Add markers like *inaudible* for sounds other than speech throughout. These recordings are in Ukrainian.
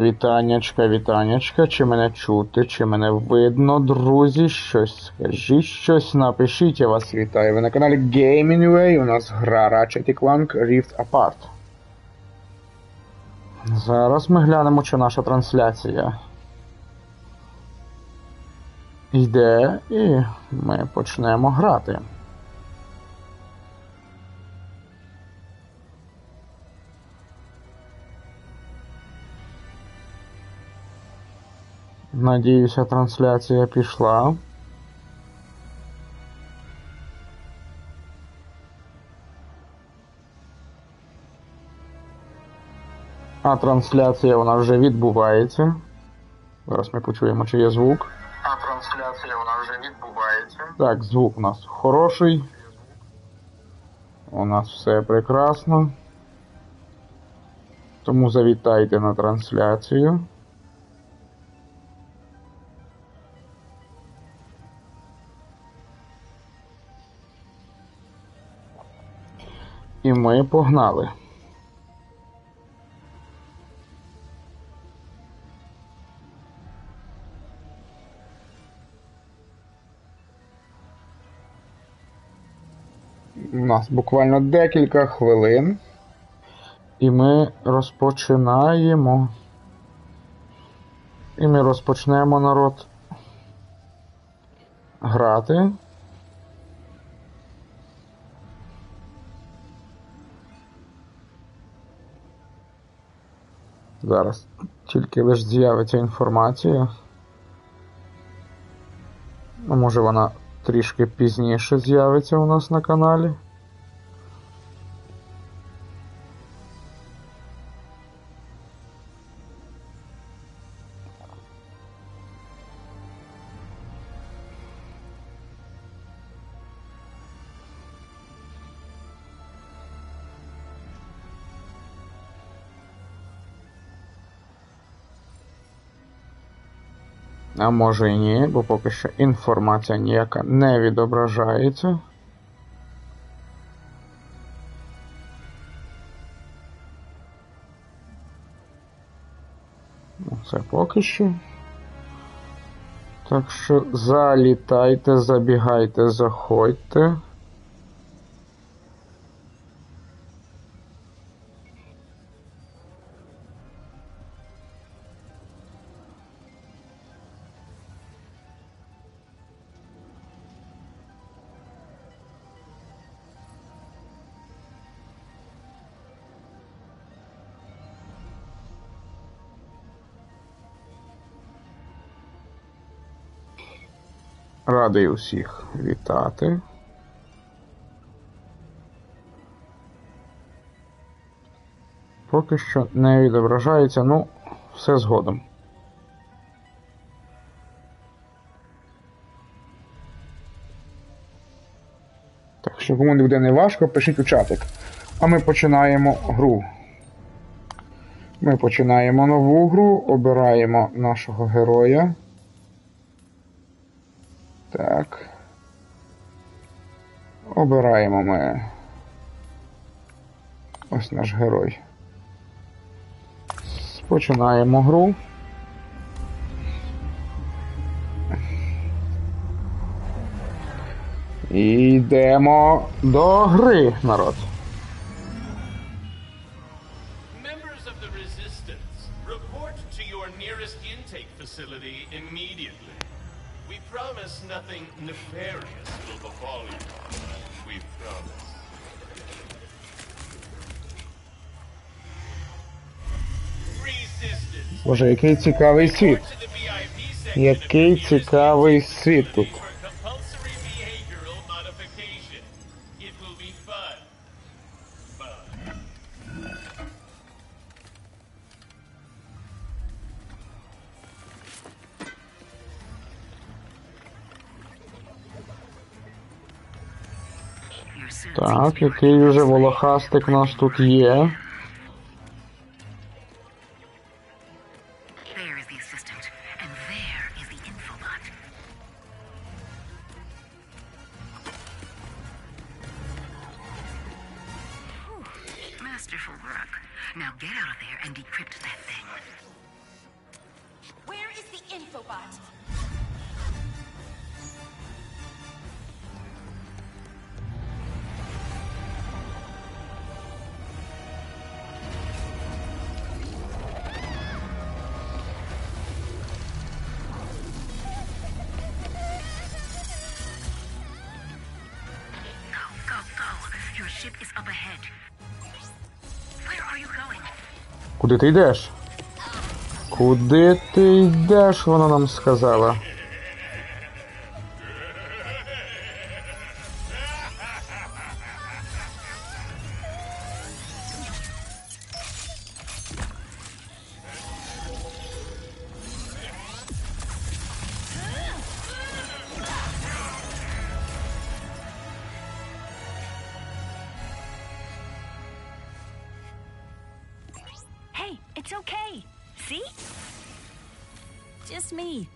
Вітаннячка, вітаннячка, чи мене чути, чи мене видно, друзі, щось скажіть, щось напишіть, я вас вітаю. Ви на каналі Gaming Way, у нас гра Ratchet Clank Rift Apart. Зараз ми глянемо, чи наша трансляція йде, і ми почнемо грати. Надіюся, трансляція пішла. А трансляція у нас вже відбувається. Зараз ми почуємо, чи є звук. А трансляція у нас вже відбувається. Так, звук у нас хороший. У нас все прекрасно. Тому завітайте на трансляцію. І ми погнали. У нас буквально декілька хвилин. І ми розпочинаємо. І ми розпочнемо народ грати. Зараз тільки лише з'явиться інформація. Ну, може вона трішки пізніше з'явиться у нас на каналі. А може і ні, бо поки що інформація ніяка не відображається. Це поки що. Так що залітайте, забігайте, заходьте. Усіх вітати. Поки що не відображається, ну, все згодом. Так що, кому не буде не важко, пишіть у чатик. А ми починаємо гру. Ми починаємо нову гру, обираємо нашого героя. Так. Обираємо ми. Ось наш герой. Починаємо гру. І йдемо до гри, народ. promise nothing nefarious will befall you. We promise. Resistance. Боже, який цікавий світ. Report to the VIP section Який of your цікавий світ тут. Так, який уже волохастик у нас тут є. There is the assistant, and there is the infobot. Whew, Masterful work. Now get out of there and decrypt that thing. Autobot. Go, Куди ти йдеш? Куди ти йдеш, вона нам сказала. See? Just me.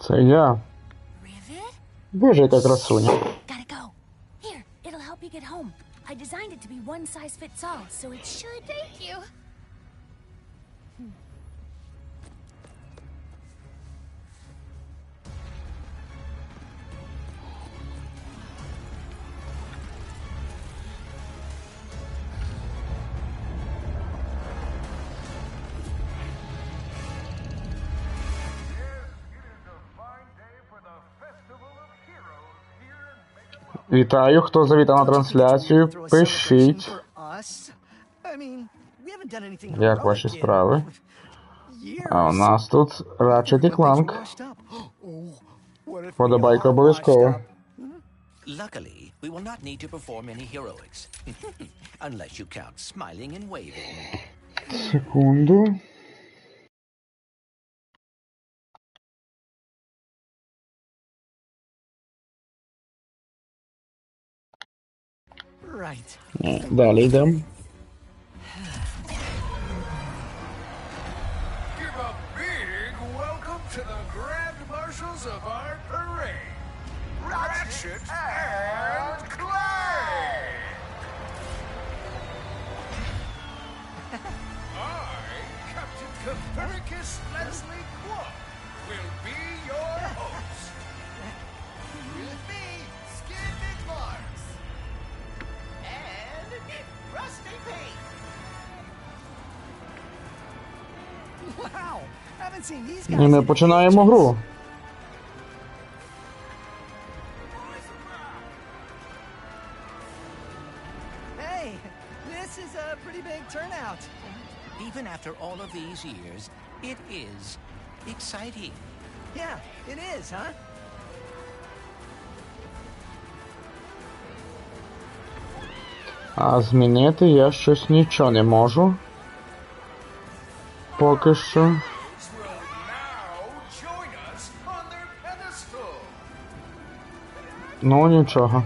Це я. Rivet? Боже, яка красуня. Gotta go. Here, it'll help you get home. I designed it to be one size fits all, so it should. Thank you. Вітаю, хто завітав на трансляцію. Пишіть, як ваші справи. А у нас тут Ratchet і Clank. Oh, Подобайка обов'язково. Luckily, we will not need to perform any heroics. Unless you count smiling and waving. Секунду. *laughs* Captain Copernicus Leslie Quark, will be your host. Rusty Pete. Wow. Haven't seen these І guys. ми in починаємо ages. гру. Hey, this is a pretty big turnout. Even after all of these years, it is exciting. Yeah, it is, huh? А змінити я щось нічого не можу. Поки що. Ну нічого.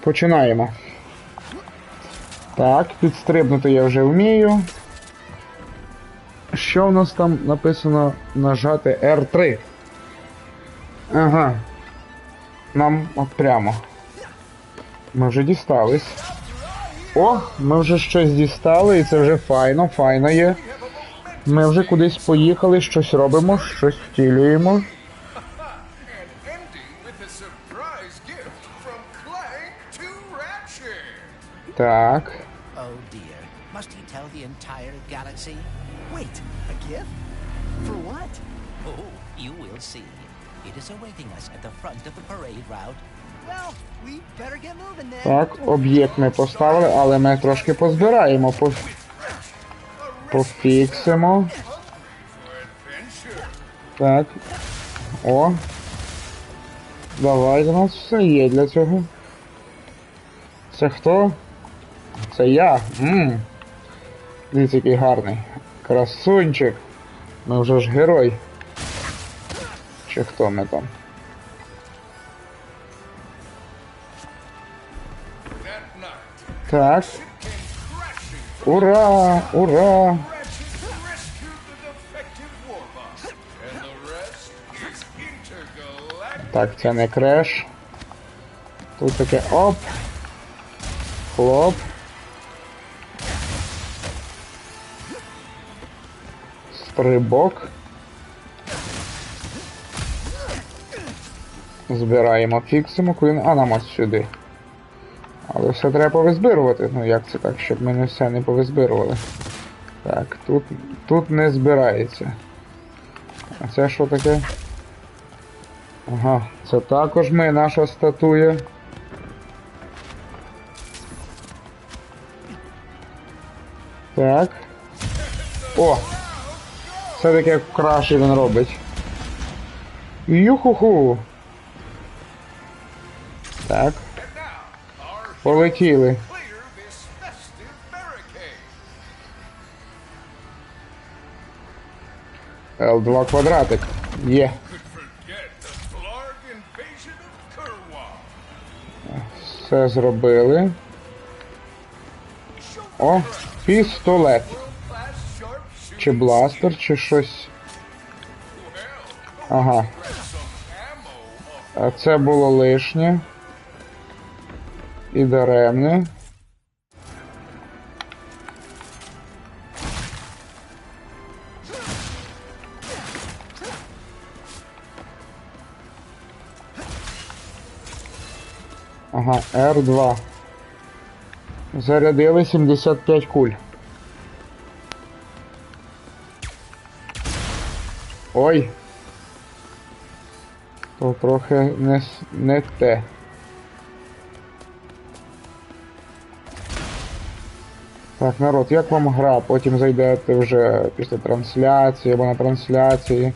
Починаємо. Так, підстрибнути я вже вмію. Що в нас там написано нажати R3? Ага. Нам от прямо. Ми вже дістались. О, ми вже щось дістали, і це вже файно, файно є. Ми вже кудись поїхали, щось робимо, щось втілюємо. Так. Oh dear. Must he? Wait, a gift? For what? Oh, you will see. It is awaiting us at the front of the parade route. Well, we better get moving then. Так, об'єкт ми поставили, але ми трошки позбираємо, по... пофіксимо. Так. О. Давай, у нас все є для цього. Це хто? Це я. Ммм. Дивіться, який гарний. Красунчик. Ми вже ж герой. Чи хто ми там? Так. Ура! Ура! Так, це не креш. Тут таке оп. Хлоп. Стрибок. Збираємо, фіксимо, коли... А нам ось сюди. Але все треба повизбирувати. Ну як це так, щоб ми не все не повизбирували. Так, тут, тут не збирається. А це що таке? Ага, це також ми, наша статуя. Так. О! Все таке краще він робить. Юху-ху. Так. Полетіли. Clear this festive barricade. L2 квадратик. Є. Все зробили. О, пістолет. Чи бластер, чи щось. Ага. це було лишнє. І даремне. Ага, R2. Зарядили 75 куль. Ой. То трохи не, не те. Так, народ, як вам гра? Потім зайдете вже після трансляції або на трансляції.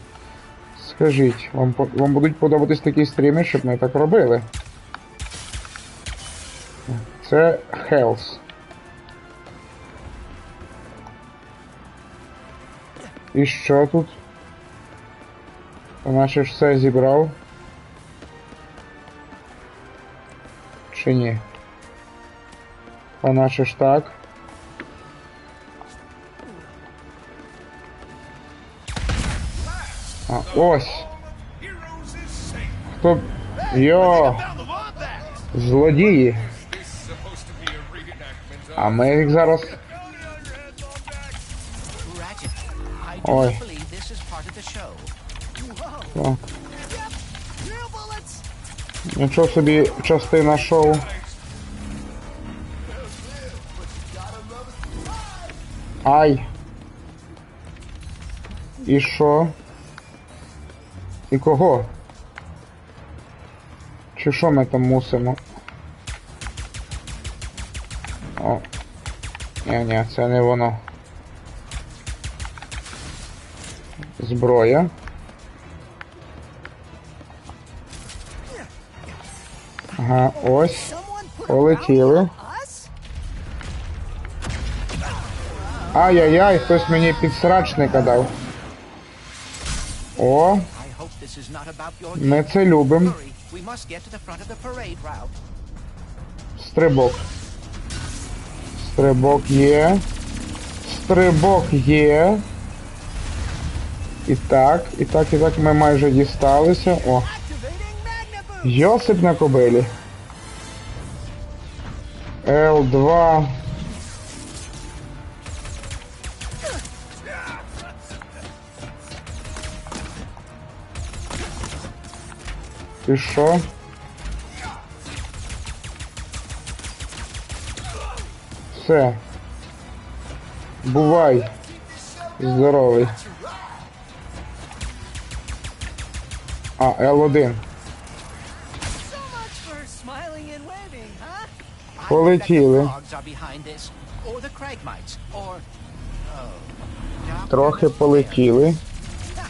Скажіть, вам, вам будуть подобатись такі стріми, щоб ми так робили? Це Hells. І що тут? Наче все зібрав. Чи ні? А наче ж так. ось. heroes is safe. Хто. Йо! Now the want that. Злодії! This is supposed to be a reenactment А of ми їх зараз. Your hands on back. Ratchet, I do Ой. not believe this is part of the show. О, Real bullets! нічого собі частина шоу. Ай. І що? І кого? Чи що ми там мусимо? О. Ні, ні, це не воно. Зброя. Ага, ось. Полетіли. Ай-яй-яй, хтось мені підсрачника дав. О, ми це любимо. Стрибок. Стрибок є. Стрибок є. І так, і так, і так ми майже дісталися. О! Йосип на кобилі. L2. І що? Все. Бувай. Здоровий. А, L1. So much for smiling and waving, huh? I bet the Полетіли. frogs are behind this, or the Cragmites, or oh, Doc Трохи Rabbit's полетіли. Ha,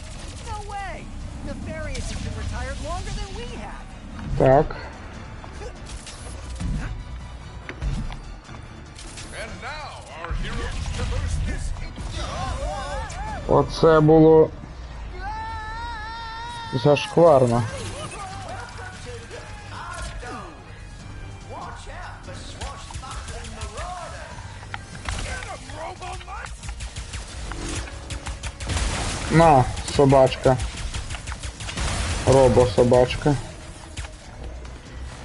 no way! Nefarious has been retired longer than we have. Так. Оце було зашкварно. На, собачка. Робо собачка.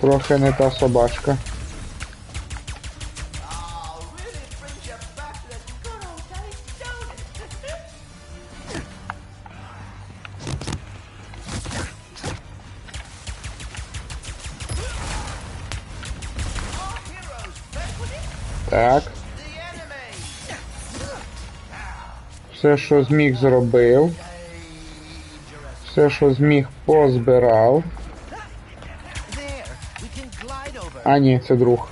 Трохи не та собачка. Так. Все, що зміг, зробив. Все, що зміг, позбирав. А, ні, це друг.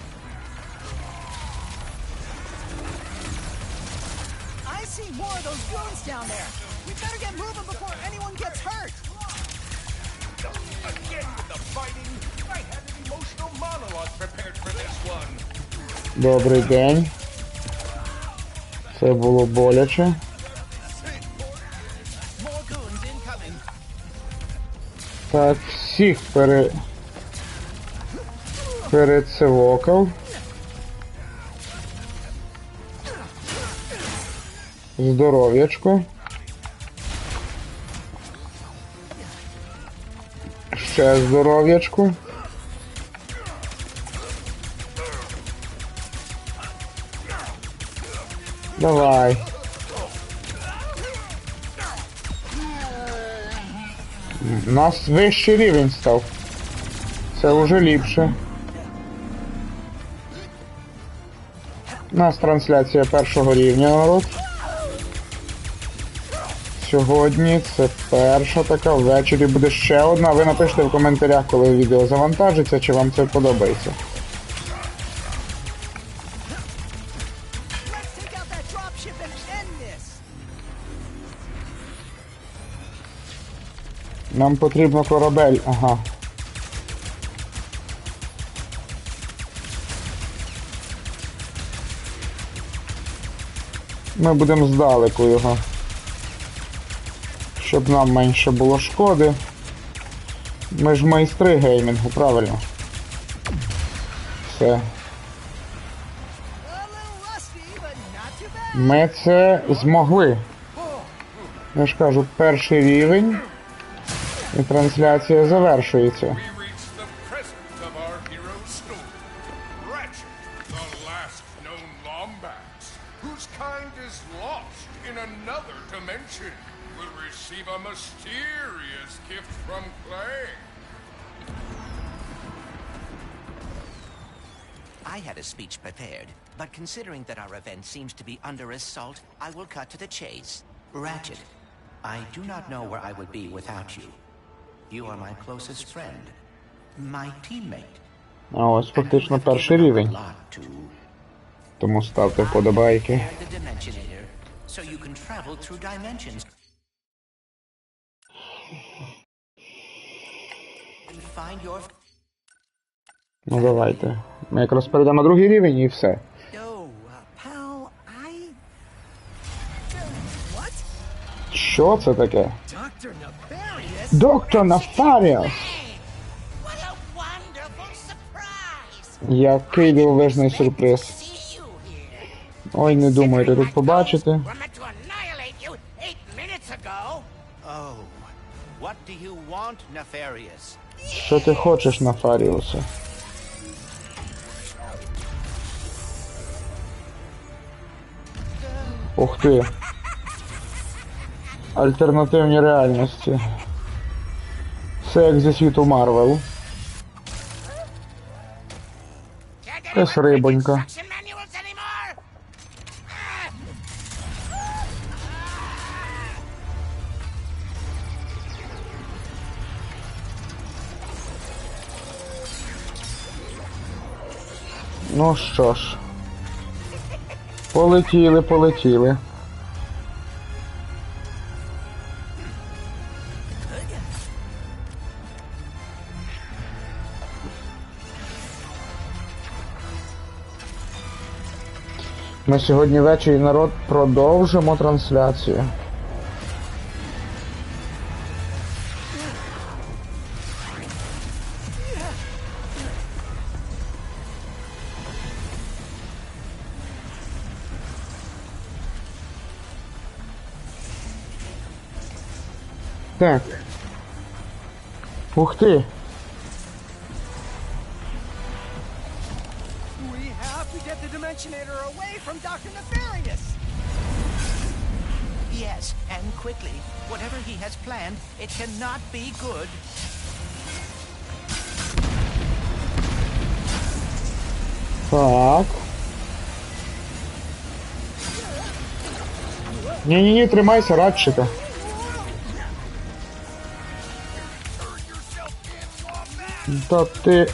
Добрый день. Це было боляче. Так, всіх пере... перецевокав. Здоров'ячко. Ще здоров'ячко. Давай. У нас вищий рівень став. Це вже ліпше. У нас трансляція першого рівня, народ. Сьогодні це перша така, ввечері буде ще одна. Ви напишите в коментарях, коли відео завантажиться, чи вам це подобається. Нам потрібно корабель. Ага. Ми будемо здалеку його. Щоб нам менше було шкоди. Ми ж майстри геймінгу, правильно. Все. Ми це змогли. Я ж кажу, перший рівень. І трансляція завершується. considering that our event seems to be under assault, I will cut to the chase. Ratchet, I do not know where I would be without you. You are my closest friend, my teammate. А ось and фактично you have перший given up a рівень. lot to Тому ставте вподобайки. and the Dimensionator, so you can travel through dimensions. And find your Ну давайте. Ми якраз перейдемо на другий рівень і все. Що це таке? Доктор surprise! Який дивовижний сюрприз. Ой, не думайте тут побачити. Oh? Що ти хочеш, Нафаріусе? Ух ти. Альтернативні реальності. Це як зі світу Марвел. Якась рибонька. Ну що ж. Полетіли, полетіли. Ми сьогодні ввечері народ продовжимо трансляцію. Так. Ух ти! be good. Так. Ні-ні-ні, тримайся, радчика. Та ти...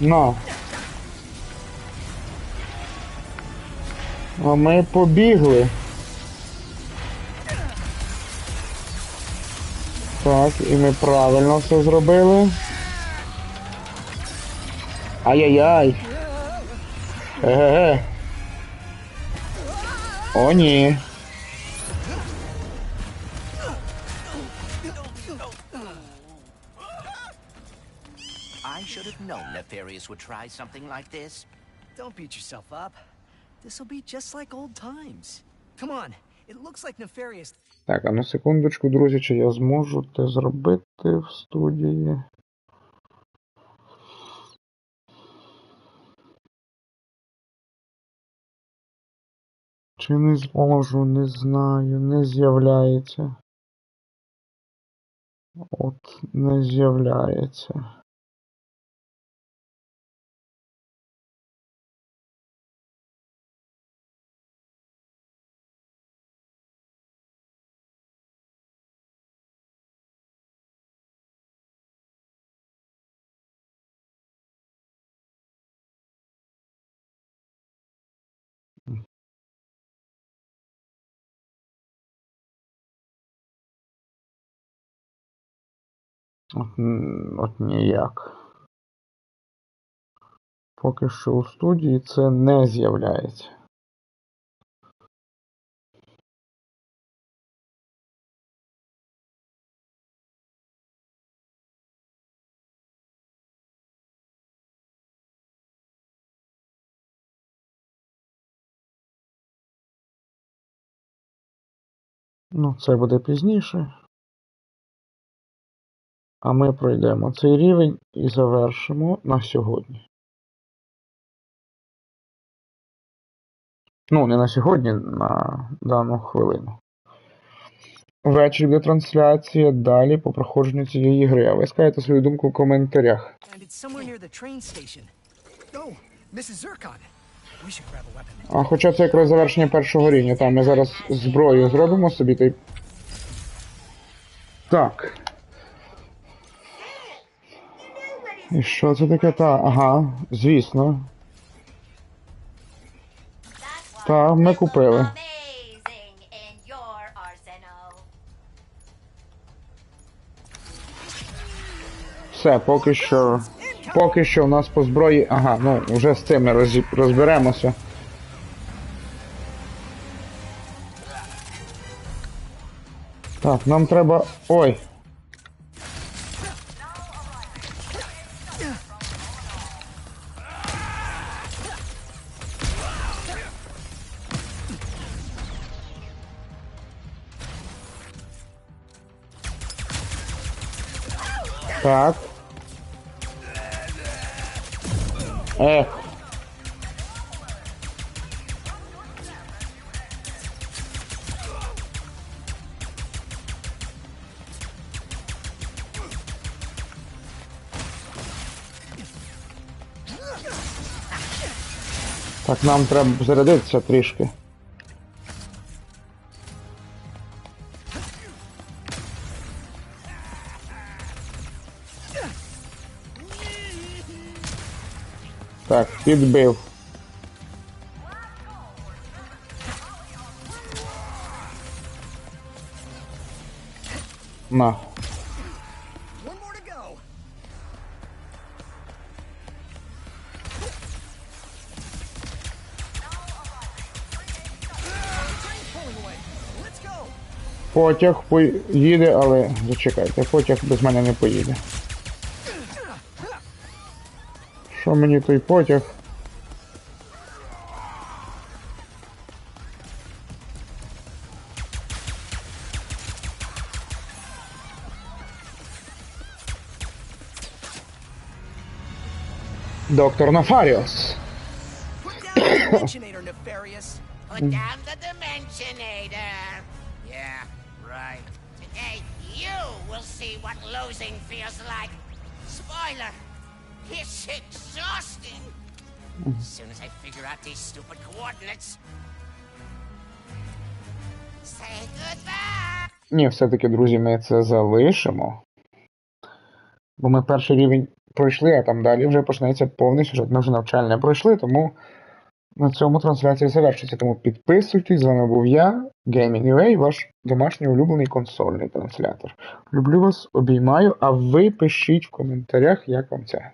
На. No. А ми побігли. Так, і ми правильно все зробили. Ай-яй-яй. Еге. О, ні. I should have known Nefarious would try something like this. Don't beat yourself up. This'll be just like old times. Come on, it looks like Nefarious Так, а на секундочку, друзі, чи я зможу те зробити в студії? Чи не зможу, не знаю, не з'являється. От не з'являється. От, ніяк. Поки що у студії це не з'являється. Ну, це буде пізніше. А ми пройдемо цей рівень і завершимо на сьогодні. Ну, не на сьогодні, на дану хвилину. Ввечері буде трансляція далі по проходженню цієї гри. А ви скажете свою думку в коментарях. Oh. А хоча це якраз завершення першого рівня. Там ми зараз зброю зробимо собі та й. Так. І що це таке? Та, ага, звісно. Так, ми купили. Все, поки що. Поки що у нас по зброї. Ага, ну вже з цим ми розберемося. Так, нам треба. Ой. Так. Ех. Так, нам треба зарядитися трішки. Так, підбив. На. Потяг поїде, але зачекайте, потяг без мене не поїде. Що мені той потяг? Доктор Нафаріос. Put down the Dimensionator, Nefarious. Dimensionator. Yeah, right. Today, you will see what losing feels like. Spoiler, It's exhausting. As soon as I figure out these stupid coordinates. Say goodbye. Ні, все-таки, друзі, ми це залишимо. Бо ми перший рівень пройшли, а там далі вже почнеться повний сюжет. Ми вже навчальне пройшли, тому на цьому трансляція завершиться. Тому підписуйтесь, з вами був я, GamingUA, ваш домашній улюблений консольний транслятор. Люблю вас, обіймаю, а ви пишіть в коментарях, як вам це.